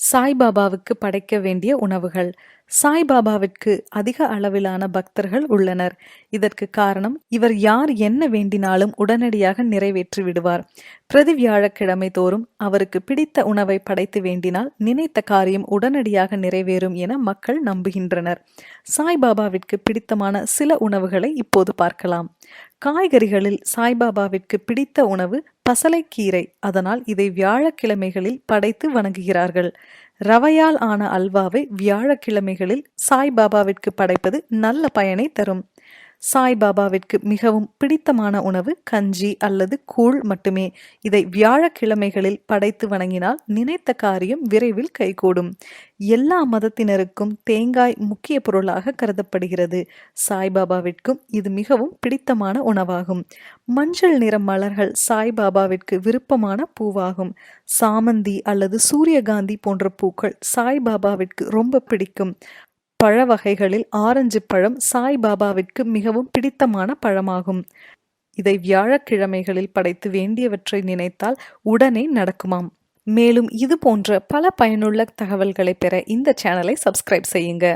சாய்பாபாவுக்கு படைக்க வேண்டிய உணவுகள். சாய்பாபாவிற்கு அதிக அளவிலான பக்தர்கள் உள்ளனர். இதற்கு காரணம் இவர் யார் என்ன வேண்டினாலும் உடனடியாக நிறைவேற்றி விடுவார். பிரதி வியாழக்கிழமை தோறும் அவருக்கு பிடித்த உணவை படைத்து வேண்டினால் நினைத்த காரியம் உடனடியாக நிறைவேறும் என மக்கள் நம்புகின்றனர். சாய்பாபாவிற்கு பிடித்தமான சில உணவுகளை இப்போது பார்க்கலாம். காய்கறிகளில் சாய்பாபாவிற்கு பிடித்த உணவு பசலைக்கீரை அதனால் இதை வியாழக்கிழமைகளில் படைத்து வணங்குகிறார்கள். ரவையால் ஆன அல்வாவை வியாழக்கிழமைகளில் சாய்பாபாவிற்கு படைப்பது நல்ல பயனை தரும். சாய்பாபாவிற்கு மிகவும் பிடித்தமான உணவு கஞ்சி அல்லது கூழ் மட்டுமே. இதை வியாழக்கிழமைகளில் படைத்து வணங்கினால் நினைத்த காரியம் விரைவில் கைகூடும். எல்லா மதத்தினருக்கும் தேங்காய் முக்கிய பொருளாக கருதப்படுகிறது. சாய்பாபாவிற்கும் இது மிகவும் பிடித்தமான உணவாகும். மஞ்சள் நிற மலர்கள் சாய்பாபாவிற்கு விருப்பமான பூவாகும். சாமந்தி அல்லது சூரியகாந்தி போன்ற பூக்கள் சாய்பாபாவிற்கு ரொம்ப பிடிக்கும். பழ வகைகளில் ஆரஞ்சு பழம் சாய்பாபாவிற்கு மிகவும் பிடித்தமான பழமாகும். இதை வியாழக்கிழமைகளில் படைத்து வேண்டியவற்றை நினைத்தால் உடனே நடக்குமாம். மேலும் இது போன்ற பல பயனுள்ள தகவல்களை பெற இந்த சேனலை சப்ஸ்கிரைப் செய்யுங்க.